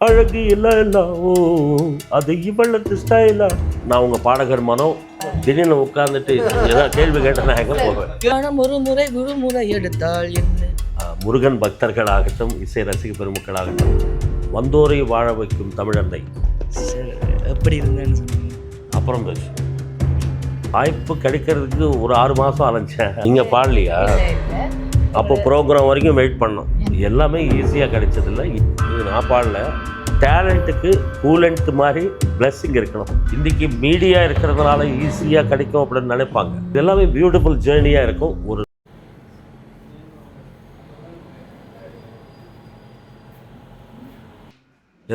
அழகு இல்ல ஓ அது இவளத்து ஸ்டைலா நான் உங்க பாடகர் மனோ திடீர்னு உட்கார்ந்துட்டு ஏதாவது கேள்வி கேட்ட நான் எங்க போவேன்? ஒரு முறை விடுமுறை எடுத்தால் என்ன? முருகன் பக்தர்களாகட்டும் இசை ரசிக பெருமக்களாகட்டும் வந்தோரை வாழ வைக்கும் சரி, எப்படி இருந்தேன்னு அப்புறம் பேசு வாய்ப்பு கிடைக்கிறதுக்கு ஒரு ஆறு மாதம் அலைஞ்சேன். நீங்க பாடலையா? அப்போ ப்ரோக்ராம் வரைக்கும் வெயிட் பண்ணோம். எல்லாமே ஈஸியாக கிடைச்சதில்ல. இது நான் பாடல. டேலண்ட்டுக்கு கூலண்ட் மாதிரி பிளஸ்ஸிங் இருக்கணும். இன்றைக்கி மீடியா இருக்கிறதுனால ஈஸியாக கிடைக்கும் அப்படின்னு நினைப்பாங்க. இது எல்லாமே பியூட்டிஃபுல் ஜேர்னியாக இருக்கும். ஒரு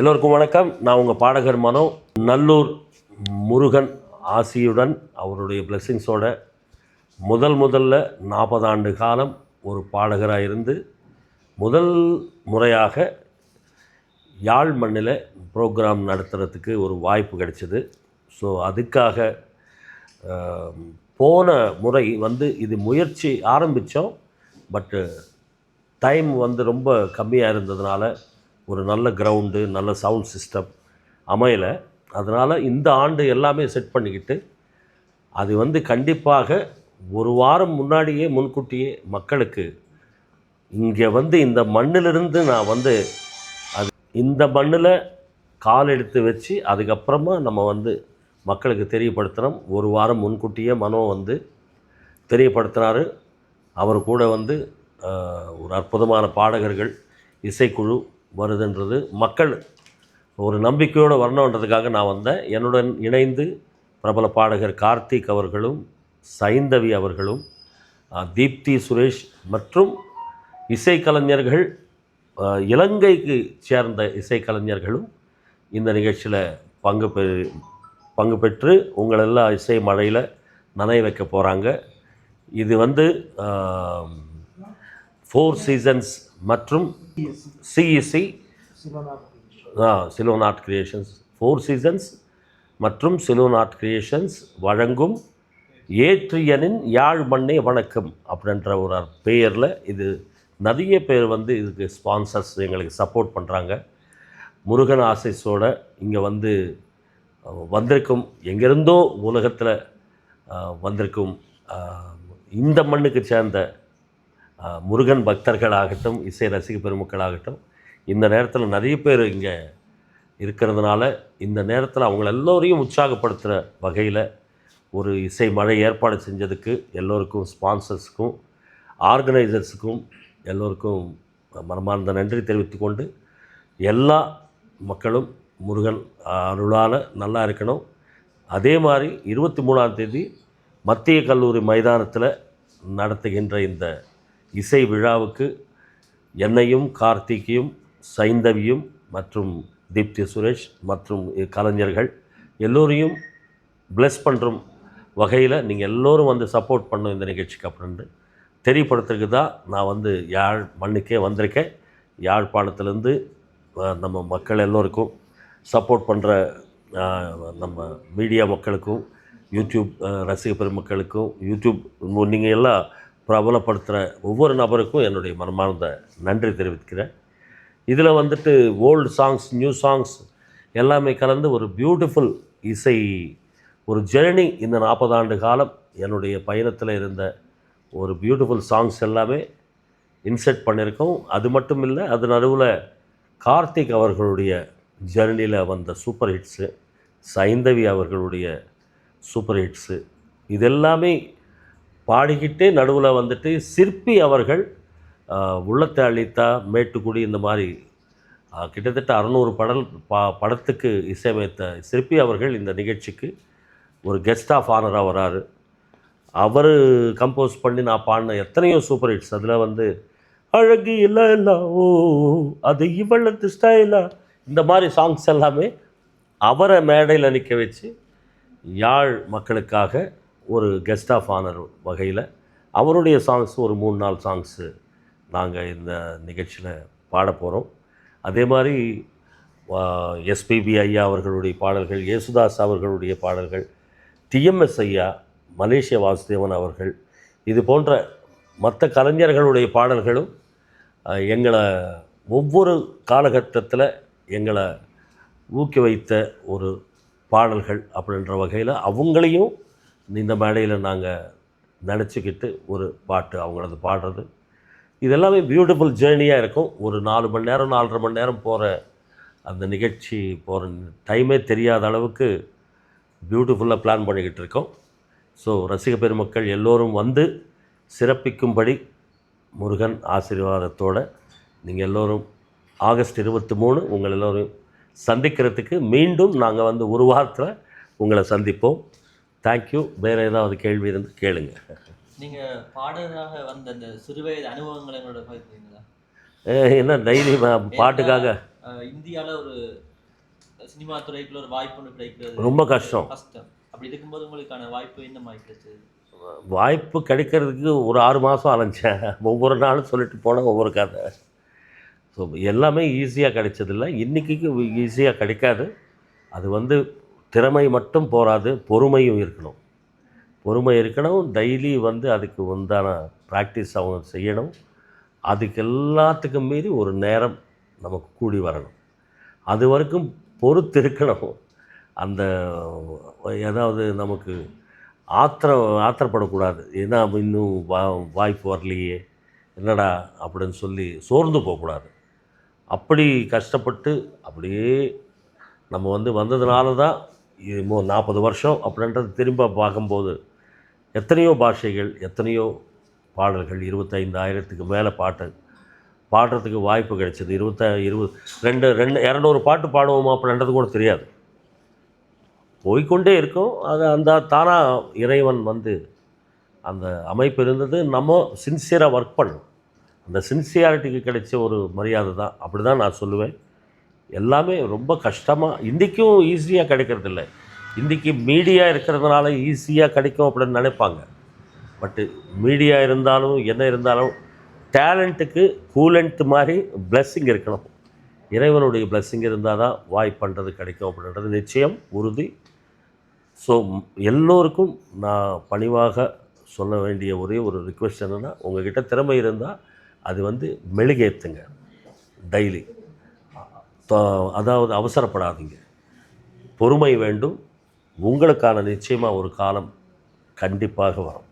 எல்லோருக்கும் வணக்கம். நான் உங்கள் பாடகர் மனோ. நல்லூர் முருகன் ஆசியுடன் அவருடைய பிளெஸ்ஸிங்ஸோட முதல் முதல்ல நாற்பது ஆண்டு காலம் ஒரு பாடகராக இருந்து முதல் முறையாக யாழ் மண்ணில் ப்ரோக்ராம் நடத்துகிறதுக்கு ஒரு வாய்ப்பு கிடைச்சிது. ஸோ அதுக்காக போன முறை வந்து இது முயற்சி ஆரம்பித்தோம். பட்டு டைம் வந்து ரொம்ப கம்மியாக இருந்ததுனால ஒரு நல்ல கிரவுண்டு நல்ல சவுண்ட் சிஸ்டம் அமையலை. அதனால் இந்த ஆண்டு எல்லாமே செட் பண்ணிக்கிட்டு அது வந்து கண்டிப்பாக ஒரு வாரம் முன்னாடியே முன்கூட்டியே மக்களுக்கு இங்கே வந்து இந்த மண்ணிலிருந்து நான் வந்து அது இந்த மண்ணில் கால் எடுத்து வச்சு அதுக்கப்புறமா நம்ம வந்து மக்களுக்கு தெரியப்படுத்துகிறோம் ஒரு வாரம் முன்கூட்டியே மனோ வந்து தெரியப்படுத்தினாரு அவர் கூட வந்து ஒரு அற்புதமான பாடகர்கள் இசைக்குழு வருதுன்றது மக்கள் ஒரு நம்பிக்கையோடு வரணுன்றதுக்காக நான் வந்தேன். என்னுடன் இணைந்து பிரபல பாடகர் கார்த்திக் அவர்களும் சைந்தவி அவர்களும் தீப்தி சுரேஷ் மற்றும் இசைக்கலைஞர்கள் இலங்கைக்கு சேர்ந்த இசைக்கலைஞர்களும் இந்த நிகழ்ச்சியில் பங்கு பெ பங்கு பெற்று உங்களெல்லாம் இசை மழையில் நனைய வைக்க போகிறாங்க இது வந்து ஃபோர் சீசன்ஸ் மற்றும் சிஇசி சிலோனாட் கிரியேஷன்ஸ் ஃபோர் சீசன்ஸ் மற்றும் சிலோனாட் கிரியேஷன்ஸ் வழங்கும் ஏற்றியனின் யாழ் மண்ணே வணக்கம் அப்படின்ற ஒரு பெயரில் இது நிறைய பேர் வந்து இதுக்கு ஸ்பான்சர்ஸ் எங்களுக்கு சப்போர்ட் பண்ணுறாங்க முருகன் ஆசைஸோட இங்கே வந்து வந்திருக்கும் எங்கேருந்தோ உலகத்தில் வந்திருக்கும் இந்த மண்ணுக்கு சேர்ந்த முருகன் பக்தர்களாகட்டும் இசை ரசிக பெருமக்களாகட்டும் இந்த நேரத்தில் நிறைய பேர் இங்கே இருக்கிறதுனால இந்த நேரத்தில் அவங்கள எல்லோரையும் உற்சாகப்படுத்துகிற வகையில் ஒரு இசை மழை ஏற்பாடு செஞ்சதுக்கு எல்லோருக்கும் ஸ்பான்சர்ஸுக்கும் ஆர்கனைசர்ஸுக்கும் எல்லோருக்கும் மனமார்ந்த நன்றி தெரிவித்துக்கொண்டு எல்லா மக்களும் முருகன் அருளால் நல்லா இருக்கணும். அதே மாதிரி இருபத்தி மூணாம் தேதி மத்திய கல்லூரி மைதானத்தில் நடத்துகின்ற இந்த இசை விழாவுக்கு என்னையும் கார்த்திகையும் சைந்தவியும் மற்றும் தீப்தி சுரேஷ் மற்றும் கலைஞர்கள் எல்லோரையும் ப்ளஸ் பண்ணுறோம் வகையில் நீங்கள் எல்லோரும் வந்து சப்போர்ட் பண்ணும் இந்த நிகழ்ச்சிக்கு அப்படின்ட்டு தெரியப்படுத்துறதுக்கு தான் நான் வந்து யாழ் மண்ணுக்கே வந்திருக்கேன். யாழ்ப்பாணத்துலேருந்து நம்ம மக்கள் எல்லோருக்கும் சப்போர்ட் பண்ணுற நம்ம மீடியா மக்களுக்கும் யூடியூப் ரசிக பெருமக்களுக்கும் யூடியூப் நீங்கள் எல்லாம் பிரபலப்படுத்துகிற ஒவ்வொரு நபருக்கும் என்னுடைய மனமார்ந்த நன்றி தெரிவிக்கிறேன். இதில் வந்துட்டு ஓல்டு சாங்ஸ் நியூ சாங்ஸ் எல்லாமே கலந்து ஒரு பியூட்டிஃபுல் இசை ஒரு ஜெர்னி இந்த நாற்பது ஆண்டு காலம் என்னுடைய பயணத்தில் இருந்த ஒரு பியூட்டிஃபுல் சாங்ஸ் எல்லாமே இன்செர்ட் பண்ணியிருக்கோம். அது மட்டும் இல்லை அது நடுவில் கார்த்திக் அவர்களுடைய ஜேர்னியில் வந்த சூப்பர் ஹிட்ஸு சைந்தவி அவர்களுடைய சூப்பர் ஹிட்ஸு இதெல்லாமே பாடிக்கிட்டே நடுவில் வந்துட்டு சிற்பி அவர்கள் உள்ளத்தை அளித்தா மேட்டுக்குடி இந்த மாதிரி கிட்டத்தட்ட அறநூறு படல் பா படத்துக்கு இசையமைத்த சிற்பி அவர்கள் இந்த நிகழ்ச்சிக்கு ஒரு கெஸ்ட் ஆஃப் ஆனராக வராரு. அவர் கம்போஸ் பண்ணி நான் பாடின எத்தனையோ சூப்பர் ஹிட்ஸ் அதில் வந்து அழகு இல்லை இல்லை ஓ அது இவளத்து ஸ்டைலா இந்த மாதிரி சாங்ஸ் எல்லாமே அவரை மேடையில் நிற்க வச்சு யாழ் மக்களுக்காக ஒரு கெஸ்ட் ஆஃப் ஆனர் வகையில் அவருடைய சாங்ஸ் ஒரு மூணு நாலு சாங்ஸு நாங்கள் இந்த நிகழ்ச்சியில் பாட போகிறோம் அதே மாதிரி எஸ்பிபி ஐயா அவர்களுடைய பாடல்கள் யேசுதாஸ் அவர்களுடைய பாடல்கள் டிஎம்எஸ் ஐயா மலேசிய வாசுதேவன் அவர்கள் இது போன்ற மற்ற கலைஞர்களுடைய பாடல்களும் எங்களை ஒவ்வொரு காலகட்டத்தில் எங்களை ஊக்கி வைத்த ஒரு பாடல்கள் அப்படின்ற வகையில் அவங்களையும் இந்த மேடையில் நாங்கள் நினச்சிக்கிட்டு ஒரு பாட்டு அவங்களது பாடுறது. இதெல்லாமே பியூட்டிஃபுல் ஜேர்னியாக இருக்கும். ஒரு நாலு மணி நேரம் நாலரை மணி நேரம் போகிற அந்த நிகழ்ச்சி போகிற டைமே தெரியாத அளவுக்கு பியூட்டிஃபுல்லாக பிளான் பண்ணிக்கிட்டு இருக்கோம். ஸோ ரசிக பெருமக்கள் எல்லோரும் வந்து சிறப்பிக்கும்படி முருகன் ஆசீர்வாதத்தோட நீங்கள் எல்லோரும் ஆகஸ்ட் இருபத்தி மூணு உங்கள் எல்லோரும் சந்திக்கிறதுக்கு மீண்டும் நாங்கள் வந்து ஒரு வாரத்தில் உங்களை சந்திப்போம். தேங்க்யூ வேறு ஏதாவது கேள்வி இருந்து கேளுங்க. நீங்க பாடகராக வந்த அந்த சிறுவயது அனுபவங்களை என்னோட என்ன டெய்லி பாட்டுக்காக? அஹ் இந்தியால ஒரு சினிமா துறைக்குள்ள ஒரு வாய்ப்பு கிடைக்கிறது. ரொம்ப கஷ்டம். கஷ்டம். அப்படி இருக்கும்போது உங்களுக்கான வாய்ப்பு என்ன மாதிரி கிடைச்சது? வாய்ப்பு கிடைக்கிறதுக்கு ஒரு ஆறு மாதம் அலைஞ்சேன். ஒவ்வொரு நாளும் சொல்லிட்டு போனால் ஒவ்வொரு கதை. ஸோ எல்லாமே ஈஸியாக கிடைச்சதில்ல. இன்றைக்கிக்கு ஈஸியாக கிடைக்காது. அது வந்து திறமை மட்டும் போராது பொறுமையும் இருக்கணும். பொறுமை இருக்கணும். டெய்லி வந்து அதுக்கு உண்டான ப்ராக்டிஸ் அவங்க செய்யணும். அதுக்கு எல்லாத்துக்கும் மீறி ஒரு நேரம் நமக்கு கூடி வரணும். அது வரைக்கும் பொறுத்திருக்கணும். அந்த ஏதாவது நமக்கு ஆத்திரம் ஆத்திரப்படக்கூடாது. ஏன்னா இன்னும் வா வாய்ப்பு வரலையே. என்னடா அப்படின்னு சொல்லி சோர்ந்து போகக்கூடாது. அப்படி கஷ்டப்பட்டு அப்படியே நம்ம வந்து வந்ததுனால தான் இது மோ நாற்பது வருஷம் அப்படின்றது திரும்ப பார்க்கும்போது எத்தனையோ பாஷைகள் எத்தனையோ பாடல்கள் இருபத்தைந்தாயிரத்துக்கு மேலே பாட்டு பாடுறதுக்கு வாய்ப்பு கிடைச்சிது. இருபத்த இருபது ரெண்டு ரெண்டு இரநூறு பாட்டு பாடுவோமா அப்படின்றது கூட தெரியாது. போய்க்கொண்டே இருக்கும். அது அந்த தானாக இறைவன் வந்து அந்த அமைப்பு இருந்தது. நம்ம சின்சியராக ஒர்க் பண்ணணும். அந்த சின்சியாரிட்டிக்கு கிடைச்ச ஒரு மரியாதை தான். அப்படி தான் நான் சொல்லுவேன். எல்லாமே ரொம்ப கஷ்டமாக இன்றைக்கும் ஈஸியாக கிடைக்கிறதில்ல இன்றைக்கி மீடியா இருக்கிறதுனால ஈஸியாக கிடைக்கும் அப்படின்னு நினைப்பாங்க. பட்டு மீடியா இருந்தாலும் என்ன இருந்தாலும் டேலண்ட்டுக்கு கூலண்ட் மாதிரி பிளஸ்ஸிங் இருக்கணும். இறைவனுடைய பிளஸ்ஸிங் இருந்தால் தான் வாய் பண்ணுறது கிடைக்கும் அப்படின்றது நிச்சயம் உறுதி. ஸோ எல்லோருக்கும் நான் பணிவாக சொல்ல வேண்டிய ஒரே ஒரு ரிக்வெஸ்ட் என்னென்னா உங்ககிட்ட திறமை இருந்தால் அது வந்து மெழுகேற்றுங்க டெய்லி அதாவது அவசரப்படாதீங்க. பொறுமை வேண்டும். உங்களுக்கான நிச்சயமாக ஒரு காலம் கண்டிப்பாக வரும்.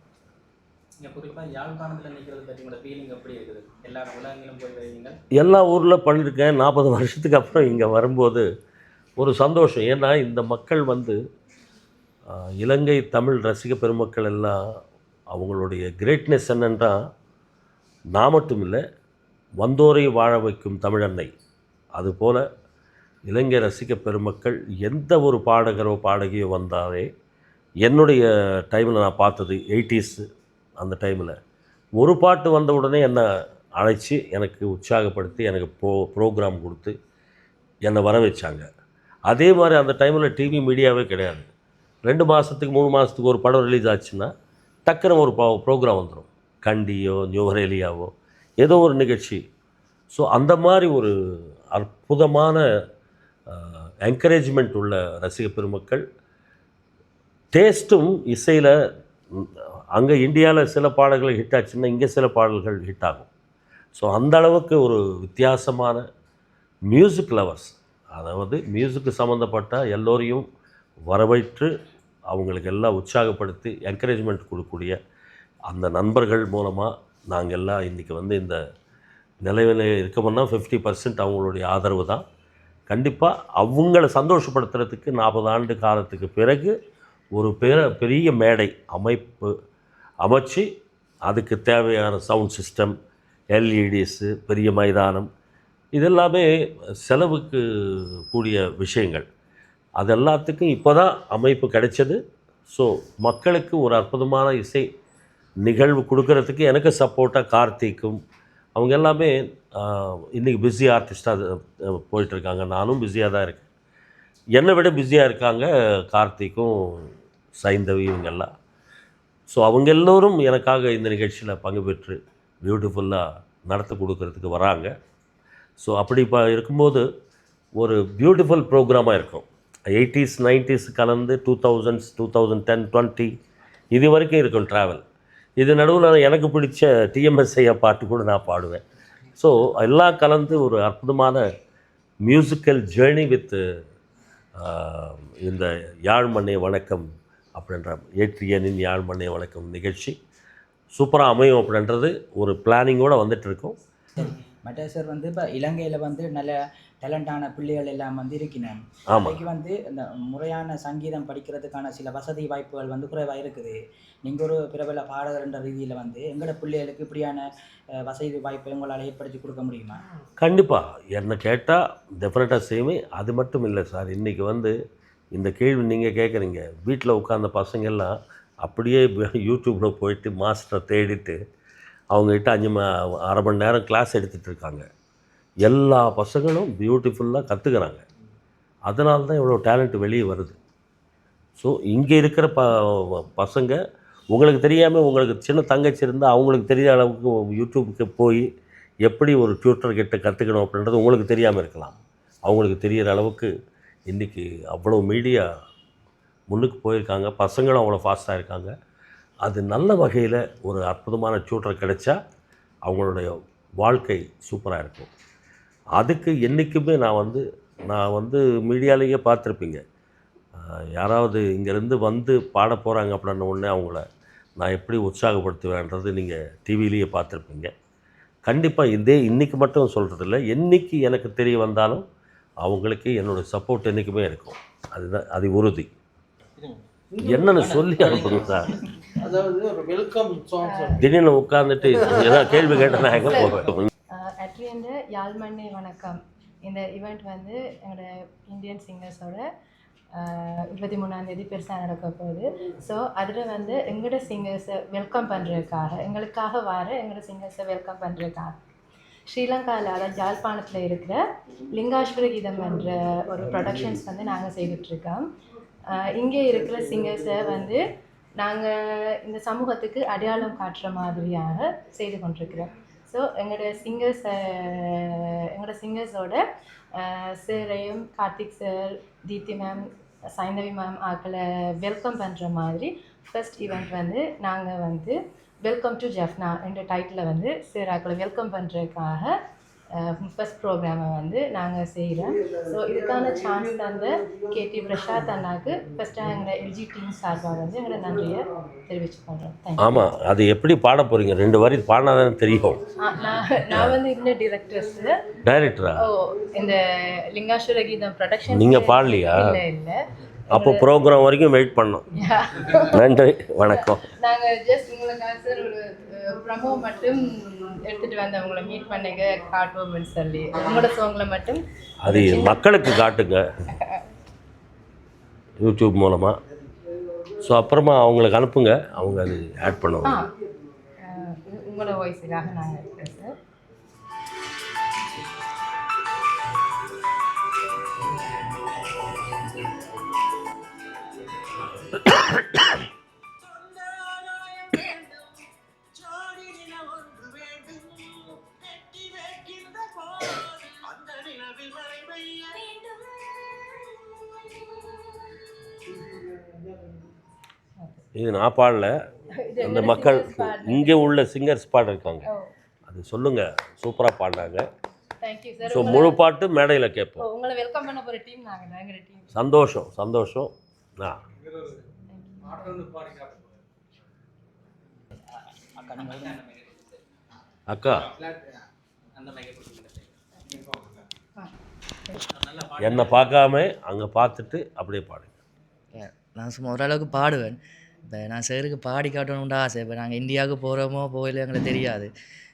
எல்லா ஊரில் பண்ணியிருக்கேன் நாற்பது வருஷத்துக்கு அப்புறம் இங்கே வரும்போது ஒரு சந்தோஷம். ஏன்னா இந்த மக்கள் வந்து இலங்கை தமிழ் ரசிக பெருமக்கள் எல்லாம் அவங்களுடைய கிரேட்னஸ் என்னென்றால் நான் மட்டும் இல்லை வந்தோரை வாழ வைக்கும் தமிழன்னை. அதுபோல் இலங்கை ரசிக பெருமக்கள் எந்த ஒரு பாடகரோ பாடகியோ வந்தாலே என்னுடைய டைமில் நான் பார்த்தது எயிட்டிஸு அந்த டைமில் ஒரு பாட்டு வந்த உடனே என்னை அழைச்சி எனக்கு உற்சாகப்படுத்தி எனக்கு ப்ரோ ப்ரோக்ராம் கொடுத்து என்னை வர வச்சாங்க அதே மாதிரி அந்த டைமில் டிவி மீடியாவே கிடையாது. ரெண்டு மாதத்துக்கு மூணு மாதத்துக்கு ஒரு படம் ரிலீஸ் ஆச்சுன்னா டக்குன்னு ஒரு ப்ரோக்ராம் வந்துடும் கண்டியோ நியூஹரேலியாவோ ஏதோ ஒரு நிகழ்ச்சி. ஸோ அந்த மாதிரி ஒரு அற்புதமான என்கரேஜ்மெண்ட் உள்ள ரசிக பெருமக்கள் டேஸ்ட்டும் இசையில் அங்கே இந்தியாவில் சில பாடல்கள் ஹிட் ஆச்சுன்னா இங்கே சில பாடல்கள் ஹிட் ஆகும். ஸோ அந்த அளவுக்கு ஒரு வித்தியாசமான மியூசிக் லவர்ஸ் அதாவது மியூசிக்கு சம்மந்தப்பட்ட எல்லோரையும் வரவேற்று அவங்களுக்கு எல்லாம் உற்சாகப்படுத்தி என்கரேஜ்மெண்ட் கொடுக்கக்கூடிய அந்த நண்பர்கள் மூலமாக நாங்கள் எல்லாம் இன்றைக்கி வந்து இந்த நிலையில் இருக்கோம்னா ஃபிஃப்டி பர்சன்ட் அவங்களுடைய ஆதரவு தான். கண்டிப்பாக அவங்கள சந்தோஷப்படுத்துறதுக்கு நாற்பது ஆண்டு காலத்துக்கு பிறகு ஒரு பெர பெரிய மேடை அமைப்பு அமைச்சு அதுக்கு தேவையான சவுண்ட் சிஸ்டம் எல்இடிஸு பெரிய மைதானம் இதெல்லாமே செலவுக்கு கூடிய விஷயங்கள். அது எல்லாத்துக்கும் இப்போ தான் அமைப்பு கிடைச்சது. ஸோ மக்களுக்கு ஒரு அற்புதமான இசை நிகழ்வு கொடுக்கறதுக்கு எனக்கு சப்போர்ட்டாக கார்த்திக்கும். அவங்க எல்லாமே இன்றைக்கி பிஸி ஆர்டிஸ்ட்டாக போயிட்டுருக்காங்க. நானும் பிஸியாக தான் இருக்கேன். என்னை விட பிஸியாக இருக்காங்க கார்த்திக்கும் சைந்தவி இவங்கெல்லாம். ஸோ அவங்க எல்லோரும் எனக்காக இந்த நிகழ்ச்சியில் பங்கு பெற்று பியூட்டிஃபுல்லாக நடத்தி கொடுக்கறதுக்கு வராங்க. ஸோ அப்படி இப்போ இருக்கும்போது ஒரு பியூட்டிஃபுல் ப்ரோக்ராமாக இருக்கும். எயிட்டிஸ் நைன்டிஸ் கலந்து two thousands two thousand ten twenty இது வரைக்கும் இருக்கும் ட்ராவல் இது நடுவில் எனக்கு பிடிச்ச டிஎம்எஸ்ஐயா பாட்டு கூட நான் பாடுவேன். ஸோ எல்லாம் கலந்து ஒரு அற்புதமான மியூசிக்கல் ஜேர்னி வித் இந்த யாழ்மண்ணை வணக்கம் அப்படின்ற ஏற்றியனின் யாழ்மண்ணை வணக்கம் நிகழ்ச்சி. சூப்பராக அமையும் அப்படின்றது ஒரு பிளானிங்கோடு வந்துட்டு இருக்கோம் மற்ற சார் வந்து இப்போ இலங்கையில் வந்து நல்ல டேலண்டான பிள்ளைகள் எல்லாம் வந்து ஆமாம் அன்றைக்கு வந்து இந்த முறையான சங்கீதம் படிக்கிறதுக்கான சில வசதி வாய்ப்புகள் வந்து குறைவாக இருக்குது. நீங்கள் ஒரு பிரபல பாடகர்ன்ற ரீதியில் வந்து எங்களோட பிள்ளைகளுக்கு இப்படியான வசதி வாய்ப்பை உங்களால் ஏற்படுத்தி கொடுக்க முடியுமா? கண்டிப்பாக என்னை கேட்டால் டெஃபினட்டாக செய்வேன். அது மட்டும் இல்லை சார். இன்றைக்கி வந்து இந்த கேள்வி நீங்கள் கேட்குறீங்க வீட்டில் உட்காந்த பசங்கெல்லாம் அப்படியே யூடியூப்பில் போயிட்டு மாஸ்டரை தேடிட்டு அவங்ககிட்ட அஞ்சு ம அரை மணி நேரம் கிளாஸ் எடுத்துகிட்டு இருக்காங்க. எல்லா பசங்களும் பியூட்டிஃபுல்லாக கற்றுக்குறாங்க அதனால தான் இவ்வளோ டேலண்ட் வெளியே வருது. ஸோ இங்கே இருக்கிற ப பசங்க உங்களுக்கு தெரியாமல் உங்களுக்கு சின்ன தங்கச்சி இருந்தால் அவங்களுக்கு தெரியாத அளவுக்கு யூடியூபுக்கு போய் எப்படி ஒரு டியூட்டர் கிட்ட கற்றுக்கணும் அப்படின்றது உங்களுக்கு தெரியாமல் இருக்கலாம். அவங்களுக்கு தெரிகிற அளவுக்கு இன்றைக்கி அவ்வளோ மீடியா முன்னுக்கு போயிருக்காங்க. பசங்களும் அவ்வளோ ஃபாஸ்ட்டாக இருக்காங்க. அது நல்ல வகையில் ஒரு அற்புதமான டியூட்டர் கிடைச்சா அவங்களுடைய வாழ்க்கை சூப்பராக இருக்கும். அதுக்கு என்றைக்குமே நான் வந்து நான் வந்து மீடியாலேயே பார்த்துருப்பீங்க. யாராவது இங்கேருந்து வந்து பாட போகிறாங்க அப்படின்ன உடனே அவங்கள நான் எப்படி உற்சாகப்படுத்துவேன்றது நீங்கள் டிவிலேயே பார்த்துருப்பீங்க. கண்டிப்பாக இதே இன்றைக்கி மட்டும் சொல்கிறதில்ல என்றைக்கு எனக்கு தெரிய வந்தாலும் அவங்களுக்கு என்னோடய சப்போர்ட் என்றைக்குமே இருக்கும். அதுதான் அது உறுதி. என்னன்னு சொல்லி அனுப்புங்க சார். அதாவது ஒரு வெல்கம் சாங் திடீர்னு உட்காந்துட்டு ஏதாவது கேள்வி கேட்டால் நான் எங்கே போவேன்? யாழ்மண்ணை வணக்கம். இந்த ஈவெண்ட் வந்து எங்களோட இந்தியன் சிங்கர்ஸோட இருபத்தி மூணாந்தேதி பெருசாக நடக்க போகுது. ஸோ அதில் வந்து எங்களோட சிங்கர்ஸை வெல்கம் பண்ணுறதுக்காக எங்களுக்காக வர எங்களோட சிங்கர்ஸை வெல்கம் பண்ணுறதுக்காக ஸ்ரீலங்காவில் அதாவது ஜாழ்ப்பாணத்தில் இருக்கிற லிங்காஸ்வர கீதம் என்ற ஒரு ப்ரொடக்ஷன்ஸ் வந்து நாங்கள் செய்துட்ருக்கோம் இங்கே இருக்கிற சிங்கர்ஸை வந்து நாங்கள் இந்த சமூகத்துக்கு அடையாளம் காட்டுற மாதிரியாக செய்து கொண்டிருக்கிறோம். ஸோ எங்களோட சிங்கர்ஸ் எங்களோட சிங்கர்ஸோட சாரையும் Karthik sir Deepthi ma'am Saindhavi ma'am ஆக்களை வெல்கம் பண்ணுற மாதிரி ஃபஸ்ட் ஈவெண்ட் வந்து நாங்கள் வந்து வெல்கம் டு ஜெஃப்னா என்ற டைட்டில் வந்து சார் ஆக்களை வெல்கம் பண்ணுறதுக்காக ஃபர்ஸ்ட் ப்ரோக்ராமை வந்து நாங்கள் செய்கிறோம் ஸோ இதுக்கான சான்ஸ் தந்த கேடி பிரசாத் அண்ணாக்கு ஃபஸ்ட்டாக எங்களோட எல்ஜி டீம் சார்பாக வந்து எங்களோட நன்றியை தெரிவிச்சு பண்ணுறோம் ஆமாம் அது எப்படி பாட போகிறீங்க ரெண்டு வரி பாடினாதான் தெரியும். நான் வந்து இந்த டிரெக்டர்ஸ் டைரக்டரா ஓ இந்த லிங்காஸ்வர கீதம் ப்ரொடக்ஷன் நீங்க பாடலையா? இல்லை இல்லை. அப்போ ப்ரோக்ராம் வரைக்கும் வெயிட் பண்ணோம் நன்றி வணக்கம். நாங்கள் ஜஸ்ட் உங்களுக்காக சார் ஒரு ப்ரமோ மட்டும் எடுத்துகிட்டு வந்து அவங்கள மீட் பண்ணிக்க காட்டுவோம்னு சொல்லி. உங்களோட சாங்கில் மட்டும் அது மக்களுக்கு காட்டுங்க. யூடியூப் மூலமாக ஸோ அப்புறமா அவங்களுக்கு அனுப்புங்க. அவங்க அது ஆட் பண்ணுவாங்க. உங்களோட வாய்ஸுக்காக நாங்கள் இது நான் பாடல. அந்த மக்கள். இங்கே உள்ள சிங்கர்ஸ் பாடிருக்காங்க அது சொல்லுங்கள் சூப்பராக பாடினாங்க ஸோ முழு பாட்டு மேடையில் கேட்போம். உங்களை வெல்கம் பண்ண போகிற டீம் நாங்கள் சந்தோஷம் சந்தோஷம். ஆ. அக்கா. என்னை பார்க்காம அங்கே பார்த்துட்டு அப்படியே பாடுங்க. நான் சும்மா ஓரளவுக்கு பாடுவேன். இப்போ நான் சேருக்கு பாடி காட்டணும்னு ஆசை. இப்போ நாங்கள் இந்தியாவுக்கு போகிறோமோ போகலையோ எங்களுக்கு தெரியாது.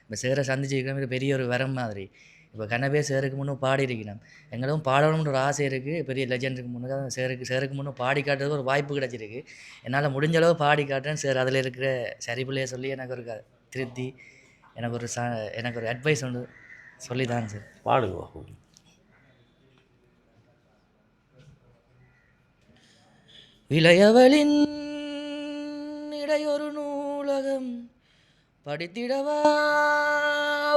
இப்போ சேரை சந்திச்சு பெரிய ஒரு வரம் மாதிரி. இப்போ கண்ணபே சேருக்கு முன்னும் பாடி இருக்கணும் எங்களும் பாடணும்னு ஒரு ஆசை இருக்குது. பெரிய லெஜெண்டுக்கு முன்னுக்கு சேருக்கு சேருக்கு முன்னும் பாடி காட்டுறது ஒரு வாய்ப்பு கிடச்சிருக்கு. என்னால் முடிஞ்ச அளவு பாடி காட்டுறேன் சார். அதில் இருக்கிற சரிபிள்ளையை சொல்லி எனக்கு ஒரு திருப்தி எனக்கு ஒரு ச எனக்கு ஒரு அட்வைஸ் ஒன்று சொல்லி தாங்க சார். பாடுங்க இளையவளின் இடையொரு நூலகம் படித்திடவா?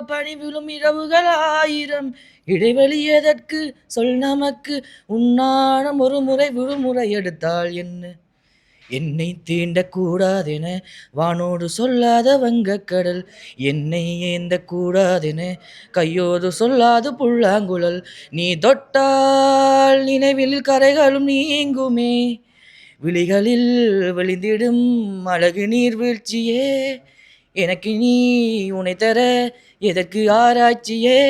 பணிவிலும் இரவுகள் ஆயிரம் இடைவெளி எதற்கு? சொல் நமக்கு. உன்னாடம் ஒரு முறை விழுமுறை எடுத்தால் என்ன? என்னை தீண்டக்கூடாதென வானோடு சொல்லாத வங்கக்கடல். என்னை ஏந்த கூடாதென கையோடு சொல்லாது புல்லாங்குழல். நீ தொட்டால் நினைவில் கரைகளும் நீங்குமே. விழிகளில் விழிந்திடும் அழகு நீர்வீழ்ச்சியே. எனக்கு நீ உனை தர எதற்கு ஆராய்ச்சியே?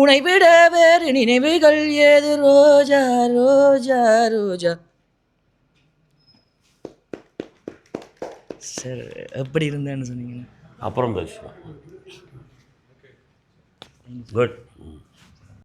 உனை விட வேறு நினைவுகள் ஏது ரோஜா ரோஜா ரோஜா. சார் எப்படி இருந்தேன்னு சொன்னீங்கன்னா அப்புறம் பேசுவோம். குட்